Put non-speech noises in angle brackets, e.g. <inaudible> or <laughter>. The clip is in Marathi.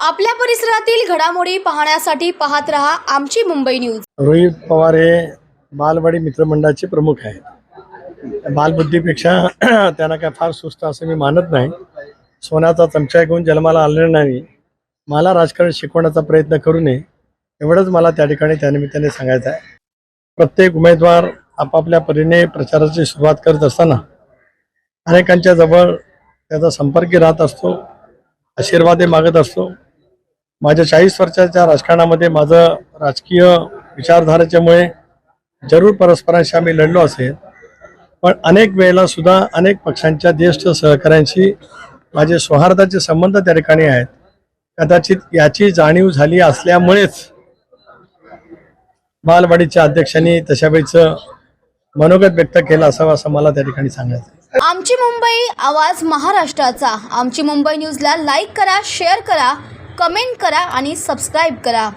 आपल्या परिसरातील घडामोडी पाहण्यासाठी पाहत रहा आमची मुंबई न्यूज. रोहित पवार हे बालवाडी मित्रमंडळाचे प्रमुख आहेत. बालबुद्धीपेक्षा <clears throat> त्यांना काय फार सुस्त असं मी मानत नाही. सोन्याचा चमचा घेऊन जन्माला आलेला नाही. मला राजकारण शिकवण्याचा प्रयत्न करू नये. एवढंच मला त्या ठिकाणी त्यानिमित्ताने सांगायचं आहे. प्रत्येक उमेदवार आपापल्या परीने प्रचाराची सुरुवात करत असताना अनेकांच्या जवळ त्याचा संपर्क राहत असतो आशीर्वादे मागत असतो. माझ्या चाळीस वर्षाच्या राजकारणामध्ये माझं राजकीय विचारधारेच्यामुळे जरूर परस्परांशी आम्ही लढलो असेल. पण अनेक वेळेला सुद्धा अनेक पक्षांच्या ज्येष्ठ सहकाऱ्यांशी माझे सौहार्दाचे संबंध त्या ठिकाणी आहेत. कदाचित याची जाणीव झाली असल्यामुळेच बालवाडीच्या अध्यक्षांनी तशावेळीचं मनोगत व्यक्त केलं असावं असं मला त्या ठिकाणी सांगायचं आमची मुंबई आवाज महाराष्ट्राचा. आमची मुंबई न्यूजला लाईक करा शेअर करा कमेंट करा आणि सबस्क्राईब करा.